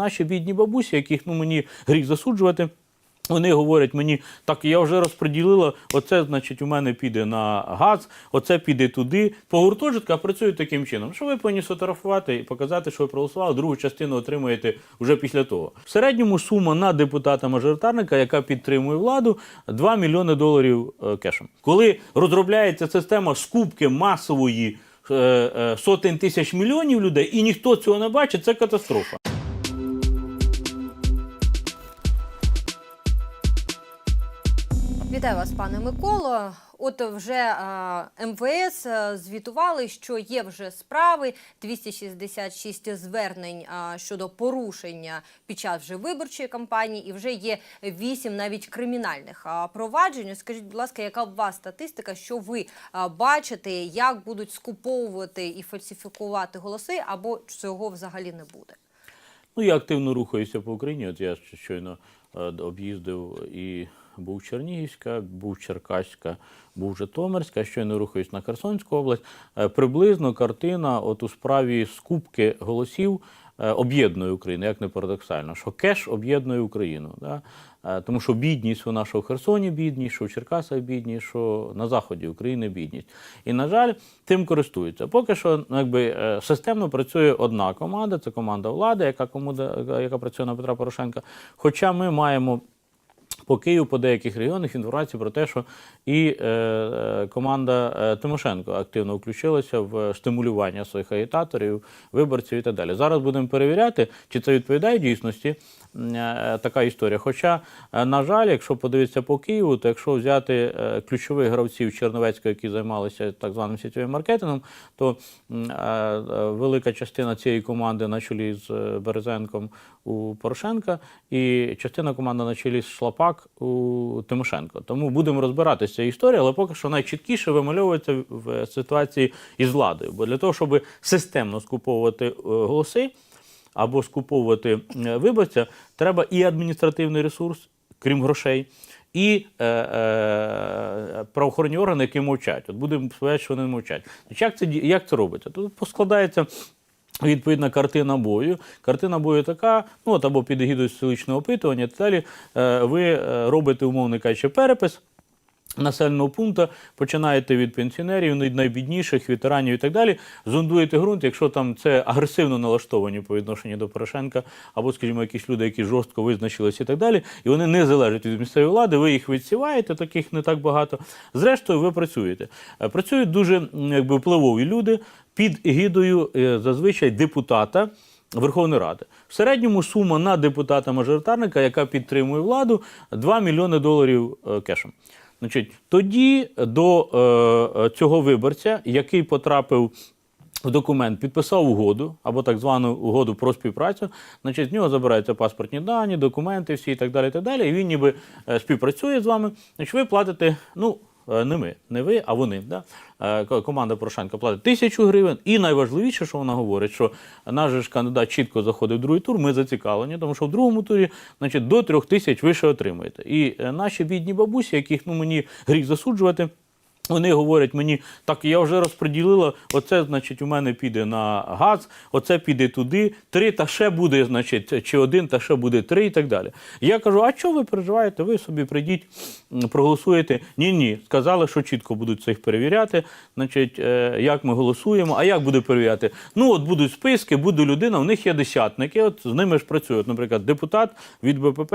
Наші бідні бабусі, яких ну мені гріх засуджувати. Вони говорять мені, так я вже розподілила, оце, значить, у мене піде на газ, оце піде туди. По гуртожитках працюють таким чином, що ви повинні сфотографувати і показати, що ви проголосували, другу частину отримуєте вже після того. В середньому сума на депутата-мажоритарника, яка підтримує владу, 2 мільйони доларів е, кешем. Коли розробляється система скупки масової е, е, сотень тисяч мільйонів людей, і ніхто цього не бачить, це катастрофа. Вітаю вас, пане Миколо. От вже МВС е, звітували, що є вже справи 266 звернень щодо порушення під час вже виборчої кампанії, і вже є 8 навіть кримінальних проваджень. Скажіть, будь ласка, яка у вас статистика? Що ви бачите, як будуть скуповувати і фальсифікувати голоси, або цього взагалі не буде? Ну, я активно рухаюся по Україні. От я щойно е, об'їздив і був Чернігівська, був Черкаська, був Житомирська, щойно рухаюсь на Херсонську область. Е, Приблизно картина от у справі скупки голосів е, об'єднує Україну, як не парадоксально, що кеш об'єднує Україну. Да? Е, Тому що бідність вона, нашого Херсоні бідність, що в Черкасах бідність, що на заході України бідність. І, на жаль, тим користуються. Поки що якби, е, системно працює одна команда, це команда влади, яка, команда, яка працює на Петра Порошенка. Хоча ми маємо по Києву, по деяких регіонах інформацію про те, що і е, е, команда е, Тимошенко активно включилася в стимулювання своїх агітаторів, виборців і так далі. Зараз будемо перевіряти, чи це відповідає дійсності е, така історія. Хоча, на жаль, якщо подивитися по Києву, то якщо взяти ключових гравців Черновецького, які займалися так званим сітєвим маркетингом, то велика частина цієї команди на чолі з Березенком у Порошенка, і частина команди на чолі з Шлапак у Тимошенко. Тому будемо розбиратися цією історією, але поки що найчіткіше вимальовується в ситуації із владою. Бо для того, щоб системно скуповувати е, голоси або скуповувати е, виборця, треба і адміністративний ресурс, крім грошей. І е, е, правоохоронні органи, які мовчать. От будемо сподіватися, що вони мовчать. Як це, як це робиться? Тут складається Відповідна картина бою. Картина бою така, ну от або під егідою столичного опитування, і далі. Е, Ви е, робите, умовно кажучи, перепис. Населеного пункту починаєте від пенсіонерів, від найбідніших, ветеранів і так далі. Зондуєте ґрунт, якщо там це агресивно налаштовані по відношенню до Порошенка, або, скажімо, якісь люди, які жорстко визначилися і так далі, і вони не залежать від місцевої влади, ви їх відсіваєте, таких не так багато. Зрештою, ви працюєте. Е, Працюють дуже якби, впливові люди під егідою е, зазвичай депутата. Верховної Ради. В середньому сума на депутата-мажоритарника, яка підтримує владу, 2 мільйони доларів е, кешем. Значить, тоді до е, е, цього виборця, який потрапив в документ, підписав угоду або так звану угоду про співпрацю, значить, з нього забираються паспортні дані, документи всі і так далі. І так далі. І він ніби е, співпрацює з вами. Значить, ви платите, ну. Е, Не ми, не ви, а вони. Да? Е, Команда Порошенка платить тисячу гривень. І найважливіше, що вона говорить, що наш же кандидат чітко заходить в другий тур. Ми зацікавлені, тому що в другому турі, значить, до трьох тисяч ви ще отримаєте. І е, наші бідні бабусі, яких ну мені гріх засуджувати. Вони говорять мені, так я вже розподілила, оце, значить, у мене піде на газ, оце піде туди, три, та ще буде, значить, чи один, та ще буде три і так далі. Я кажу, а чого ви переживаєте? Ви собі прийдіть, проголосуєте. Ні, ні. Сказали, що чітко будуть це їх перевіряти. Значить, е, як ми голосуємо, а як буде перевіряти? Ну, от будуть списки, буде людина, у них є десятники, от з ними ж працюють. Наприклад, депутат від БПП.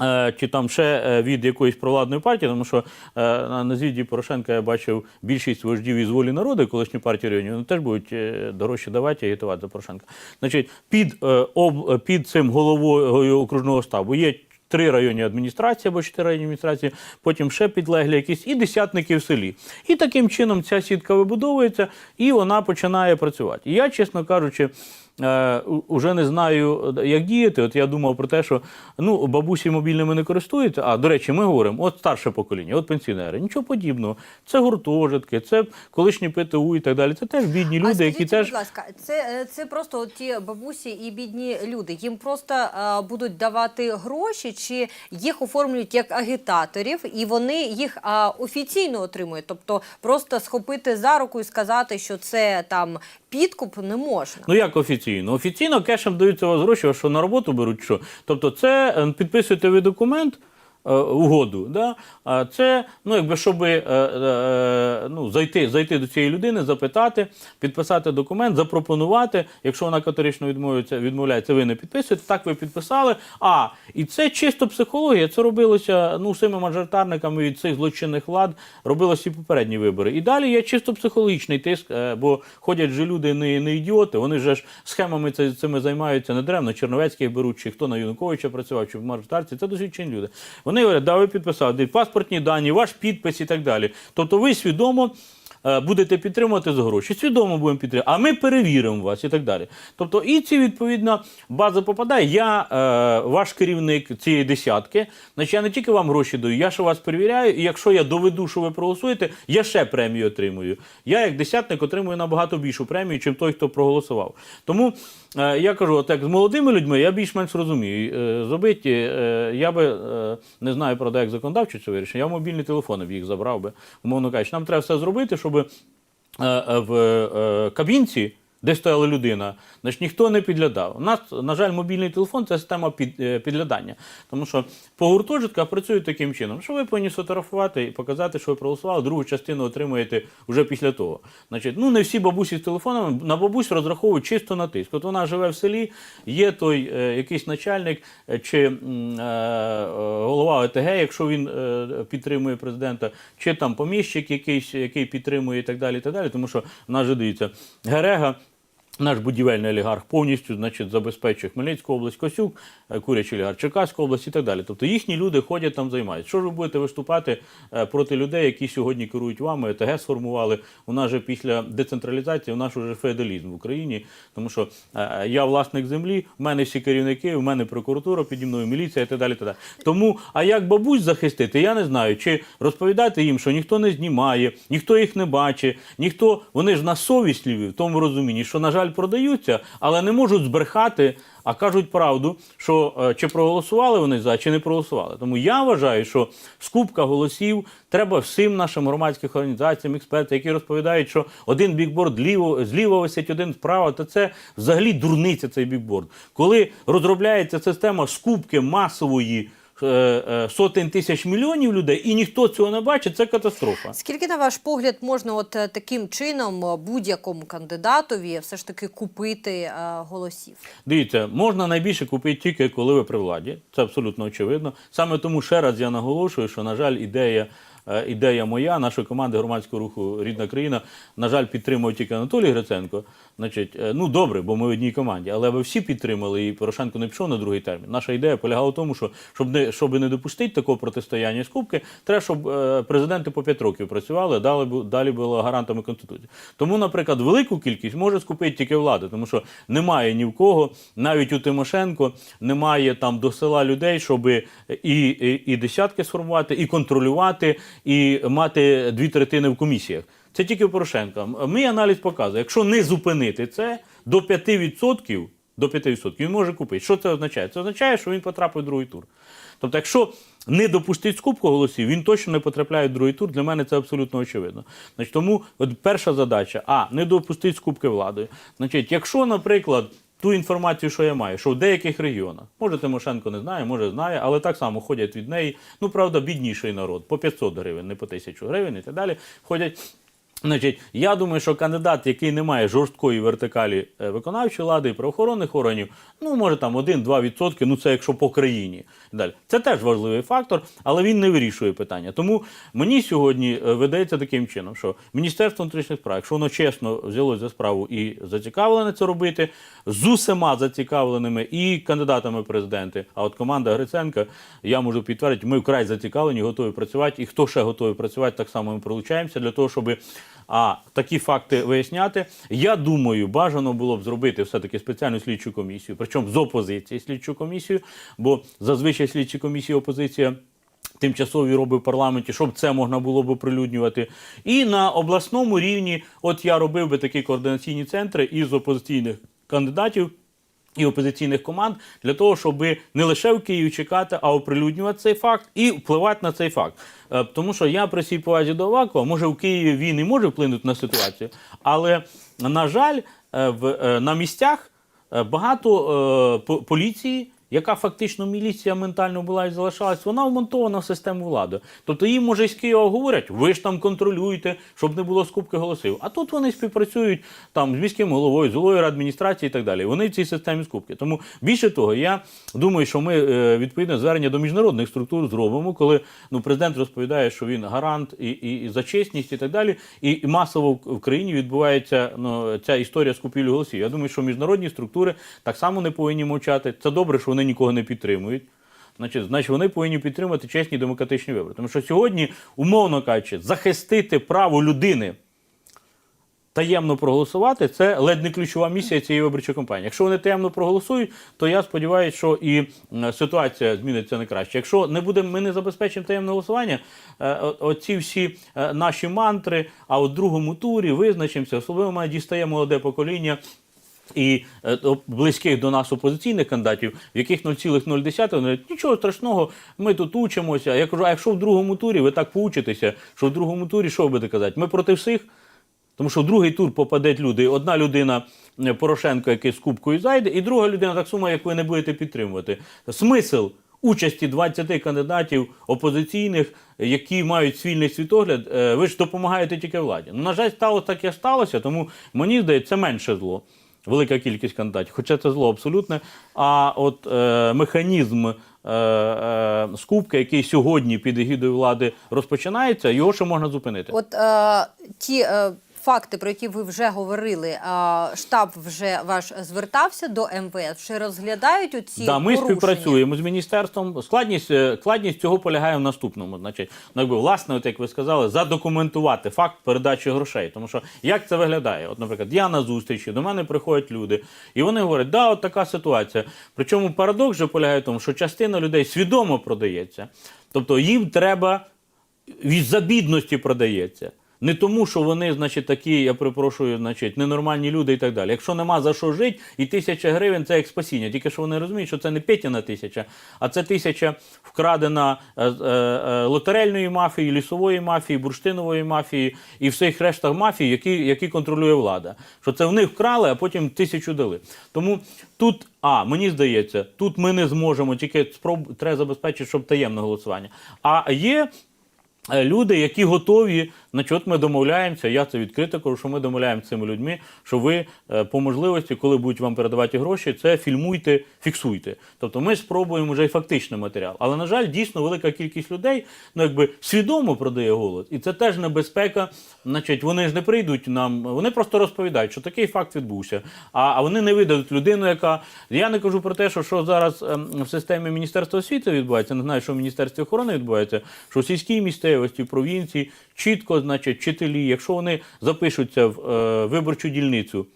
Е, Чи там ще е, від якоїсь провладної партії, тому що е, на на Порошенка я бачив більшість вождів із волі народу, колишні партії регіонів, вони теж будуть дорожче давати і агітувати за Порошенка. Значить, під, об, під цим головою окружного штабу є три районні адміністрації або чотири районні адміністрації, потім ще підлеглі якісь і десятники в селі. І таким чином ця сітка вибудовується і вона починає працювати. І я, чесно кажучи, е, уже не знаю, е, як діяти. От я думав про те, що ну, бабусі мобільними не користуються. А до речі, ми говоримо, от старше покоління, от пенсіонери. Нічого подібного. Це гуртожитки, це колишні ПТУ і так далі. Це теж бідні люди, а які теж. будь ласка, це, е, це просто от ті бабусі і бідні люди. Їм просто е, будуть давати гроші, чи їх оформлюють як агітаторів, і вони їх е, офіційно отримують. Тобто просто схопити за руку і сказати, що це там підкуп не можна. Ну як офіційно? Офіційно. Офіційно кешем даються у вас гроші, а що на роботу беруть що. Тобто, це е, підписуєте ви документ. Е, Угоду, да? це ну, якби щоб е, е, ну, зайти, зайти до цієї людини, запитати, підписати документ, запропонувати. Якщо вона категорично відмовляється, відмовляється, ви не підписуєте. Так ви підписали. А і це чисто психологія. Це робилося ну цими мажоритарниками від цих злочинних влад. Робилося і попередні вибори. І далі є чисто психологічний тиск, бо ходять же люди не, не ідіоти. Вони же ж схемами цими займаються недаремно. Черновецьких беруть, чи хто на Януковича працював, чи в мажоритарці. Це досвідчені люди. Вони говорять, да, ви підписали паспортні дані, ваш підпис і так далі. Тобто ви свідомо. Е, Будете підтримувати за гроші, свідомо будемо підтримувати, а ми перевіримо вас і так далі. Тобто, і ці відповідна база попадає. Я е, ваш керівник цієї десятки. Значить, я не тільки вам гроші даю, я ще вас перевіряю. І якщо я доведу, що ви проголосуєте, я ще премію отримую. Я, як десятник, отримую набагато більшу премію, ніж той, хто проголосував. Тому е, я кажу, от як з молодими людьми я більш-менш розумію. Зробити, е, я би не знаю, правда, як законодавчо це вирішення, я мобільні телефони б їх забрав би, умовно кажучи. Нам треба все зробити, щоб е, е, в е, кабінці, де стояла людина, значить, ніхто не підглядав. У нас, на жаль, мобільний телефон це система під, е, підглядання. Тому що по гуртожитках працюють таким чином, що ви повинні сфотографувати і показати, що ви проголосували, другу частину отримуєте вже після того. Значить, ну не всі бабусі з телефонами на бабусь розраховують чисто на тиск. От вона живе в селі, є той е, якийсь начальник е, чи е, голова ОТГ, якщо він е, підтримує президента, чи там поміщик якийсь, який підтримує і так далі. І так далі. Тому що в нас же дивіться, Герега. Наш будівельний олігарх повністю значить, забезпечує Хмельницьку область, Косюк, е, Курячий олігарх, Черкаську область і так далі. Тобто їхні люди ходять там, займаються. Що ж ви будете виступати е, проти людей, які сьогодні керують вами, ТГ сформували? У нас же після децентралізації, у нас вже феодалізм в Україні, тому що е, я власник землі, в мене всі керівники, в мене прокуратура піді мною, міліція і так далі. так далі. Тому, а як бабусь захистити, я не знаю. Чи розповідати їм, що ніхто не знімає, ніхто їх не бачить, ніхто, вони ж на совісливі в тому розумінні, що, на жаль, продаються, але не можуть збрехати, а кажуть правду, що е, чи проголосували вони за, чи не проголосували. Тому я вважаю, що скупка голосів треба всім нашим громадським організаціям, експертам, які розповідають, що один бікборд ліво, зліва висить, один справа, то це взагалі дурниця цей бікборд. Коли розробляється система скупки масової. Е, е, Сотень тисяч мільйонів людей, і ніхто цього не бачить, це катастрофа. Скільки, на ваш погляд, можна от е, таким чином будь-якому кандидатові все ж таки купити голосів? Дивіться, можна найбільше купити тільки коли ви при владі. Це абсолютно очевидно. Саме тому ще раз я наголошую, що, на жаль, ідея. Ідея моя, нашої команди громадського руху Рідна країна, на жаль, підтримує тільки Анатолій Гриценко. Значить, е, ну добре, бо ми в одній команді, але ви всі підтримали, і Порошенко не пішов на другий термін. Наша ідея полягала в тому, що щоб не щоб не допустити такого протистояння і скупки, треба, щоб е, президенти по 5 років працювали, далі бу- далі було гарантами конституції. Тому, наприклад, велику кількість може скупити тільки влада, тому що немає ні в кого, навіть у Тимошенко немає там до села людей, щоб і, і, і десятки сформувати, і контролювати, і мати дві третини в комісіях. Це тільки у Порошенка. Мій аналіз показує, якщо не зупинити це до 5%, до 5% він може купити. Що це означає? Це означає, що він потрапить в другий тур. Тобто, якщо не допустити скупку голосів, він точно не потрапляє в другий тур. Для мене це абсолютно очевидно. Значить, тому от перша задача: а не допустити скупки владою. Значить, якщо, наприклад, ту інформацію, що я маю, що в деяких регіонах, може Тимошенко не знає, може знає, але так само ходять від неї. Ну, правда, бідніший народ, по 500 гривень, не по 1000 гривень і так далі. Ходять. Значить, я думаю, що кандидат, який не має жорсткої вертикалі е, виконавчої влади і правоохоронних органів, ну може там 1-2%, ну це якщо по країні. Далі. Це теж важливий фактор, але він не вирішує питання. Тому мені сьогодні е, видається таким чином, що Міністерство внутрішніх справ, якщо воно чесно взялось за справу і зацікавлене це робити, з усіма зацікавленими і кандидатами президенти, а от команда Гриценка, я можу підтвердити, ми вкрай зацікавлені, готові працювати. І хто ще готовий працювати, так само ми прилучаємося для того, щоб а такі факти виясняти. Я думаю, бажано було б зробити все-таки спеціальну слідчу комісію, причому з опозиції слідчу комісію, бо зазвичай слідчі комісії опозиція. Тимчасові робить в парламенті, щоб це можна було б оприлюднювати. І на обласному рівні, от я робив би такі координаційні центри із опозиційних кандидатів і опозиційних команд для того, щоб не лише в Києві чекати, а оприлюднювати цей факт і впливати на цей факт. Е, Тому що я при всій повазі до Авакова, може в Києві він і може вплинути на ситуацію, але на жаль, е, в, е, на місцях. багато по- поліції, яка фактично міліція ментально була і залишалась, вона вмонтована в систему влади. Тобто їм може з Києва говорять, ви ж там контролюйте, щоб не було скупки голосів. А тут вони співпрацюють там з міським головою, з головою адміністрації і так далі. Вони в цій системі скупки. Тому більше того, я думаю, що ми е, відповідне звернення до міжнародних структур зробимо, коли ну президент розповідає, що він гарант і, і, і за чесність і так далі. І, і масово в- країні відбувається ну, ця історія скупівлі голосів. Я думаю, що міжнародні структури так само не повинні мовчати. Це добре, що вони нікого не підтримують. Значить, значить, вони повинні підтримати чесні демократичні вибори. Тому що сьогодні, умовно кажучи, захистити право людини таємно проголосувати це ледь не ключова місія цієї виборчої кампанії. Якщо вони таємно проголосують, то я сподіваюся, що і ситуація зміниться на краще. Якщо не буде, ми не забезпечимо таємне голосування. е, Оці всі е, наші мантри, а у другому турі визначимося, особливо мене дістає молоде покоління. І е, близьких до нас опозиційних кандидатів, в яких 0,0, вони говорять, нічого страшного, ми тут учимося. Я кажу, а якщо в другому турі ви так поучитеся, що в другому турі що ви будете казати? Ми проти всіх? Тому що в другий тур попадуть люди. Одна людина е, Порошенко, який з кубкою зайде, і друга людина так само, як ви не будете підтримувати. Смисл участі 20 кандидатів опозиційних, які мають свільний світогляд, е, ви ж допомагаєте тільки владі. Ну, на жаль, стало так, як сталося, тому мені здається, це менше зло. Велика кількість кандидатів, хоча це зло абсолютне. А от е, механізм е, е, скупки, який сьогодні під егідою влади розпочинається, його ще можна зупинити. От е, ті е, факти, про які ви вже говорили, штаб вже ваш звертався до МВС, вже розглядають оці Да, ми порушення? співпрацюємо з міністерством. Складність, е, складність цього полягає в наступному. Значить, ну, якби, власне, от як ви сказали, задокументувати факт передачі грошей. Тому що як це виглядає? От, наприклад, я на зустрічі, до мене приходять люди, і вони говорять, да, от така ситуація. Причому парадокс же полягає в тому, що частина людей свідомо продається. Тобто їм треба від забідності продається. Не тому, що вони, значить, такі, я перепрошую, значить, ненормальні люди і так далі. Якщо нема за що жити, і тисяча гривень це як спасіння. Тільки що вони розуміють, що це не Петіна тисяча, а це тисяча вкрадена е, е, е, лотерельної мафії, лісової мафії, бурштинової мафії і всіх рештах мафії, які, які контролює влада. Що це в них вкрали, а потім тисячу дали. Тому тут, а мені здається, тут ми не зможемо, тільки спроб треба забезпечити, щоб таємне голосування. А є люди, які готові, значить, от ми домовляємося, я це відкрито кажу, що ми домовляємося цими людьми, що ви е, по можливості, коли будуть вам передавати гроші, це фільмуйте, фіксуйте. Тобто ми спробуємо вже і фактичний матеріал. Але, на жаль, дійсно велика кількість людей ну, якби свідомо продає голос. І це теж небезпека. Значить, вони ж не прийдуть нам, вони просто розповідають, що такий факт відбувся. А, а вони не видадуть людину, яка. Я не кажу про те, що, що зараз ем, в системі Міністерства освіти відбувається, не знаю, що в Міністерстві охорони відбувається, що в сільській місцевості, провінції чітко, значить, вчителі, якщо вони запишуться в е, виборчу дільницю.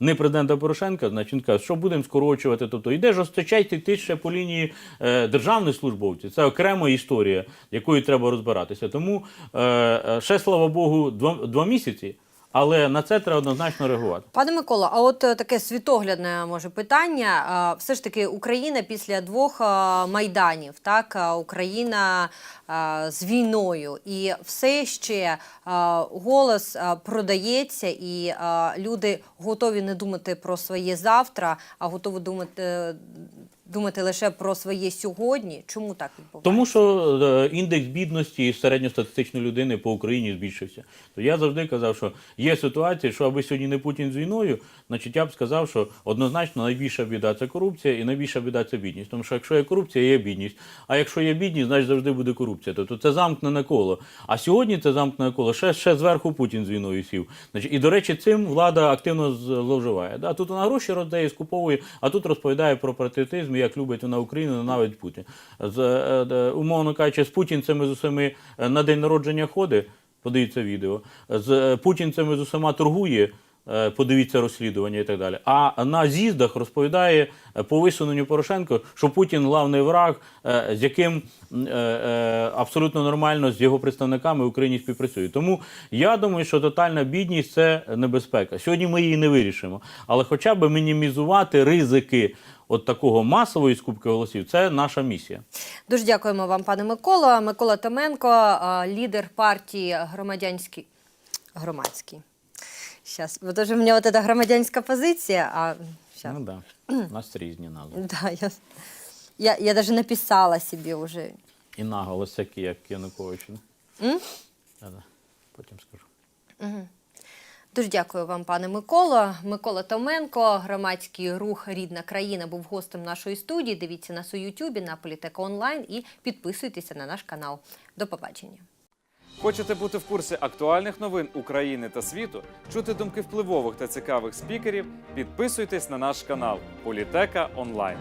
Не президента Порошенка, значить він каже, що будемо скорочувати. Тобто йде жорсточайти ти ще по лінії е, державних службовців. Це окрема історія, якою треба розбиратися. Тому е, е, ще слава Богу, два, два місяці, але на це треба однозначно реагувати. Пане Микола, а от е, таке світоглядне може питання. Все ж таки, Україна після двох майданів, так Україна з війною, і все ще голос продається, і люди готові не думати про своє завтра, а готові думати. Думати лише про своє сьогодні. Чому так відбувається? Тому що е, індекс бідності середньостатистичної людини по Україні збільшився. То я завжди казав, що є ситуації, що аби сьогодні не Путін з війною, значить я б сказав, що однозначно найбільша біда це корупція і найбільша біда це бідність. Тому що якщо є корупція, є бідність. А якщо є бідність, значить завжди буде корупція. Тобто це замкнене коло. А сьогодні це замкнене коло. Ще, ще зверху Путін з війною сів. Значить, і до речі, цим влада активно зловживає. Да? Тут вона гроші роздає, скуповує, а тут розповідає про патріотизм, і як любить вона Україну, ненавидить Путін. З, е, е, умовно кажучи, з путінцями з усіми е, на день народження ходить, подивіться відео, з путінцями з усіма торгує. Е, Подивіться розслідування і так далі. А на з'їздах розповідає е, по висуненню Порошенко, що Путін главний враг, е, з яким абсолютно нормально з його представниками в Україні співпрацює. Тому я думаю, що тотальна бідність це небезпека. Сьогодні ми її не вирішимо, але хоча б мінімізувати ризики от такого масової скупки голосів, це наша місія. Дуже дякуємо вам, пане Микола. Микола Томенко, лідер партії громадянський громадський. Сейчас, вот уже у меня вот эта громадянська позиція, а сейчас. Ну да. У нас різні назви. Да, я, я, я даже написала себе уже. І наголос який, як Янукович. М? Да-да. Потім скажу. Дуже дякую вам, пане Миколо. Микола Томенко, громадський рух Рідна країна був гостем нашої студії. Дивіться нас у Ютубі на Політека Онлайн і підписуйтеся на наш канал. До побачення. Хочете бути в курсі актуальних новин України та світу, чути думки впливових та цікавих спікерів? Підписуйтесь на наш канал Політека Онлайн.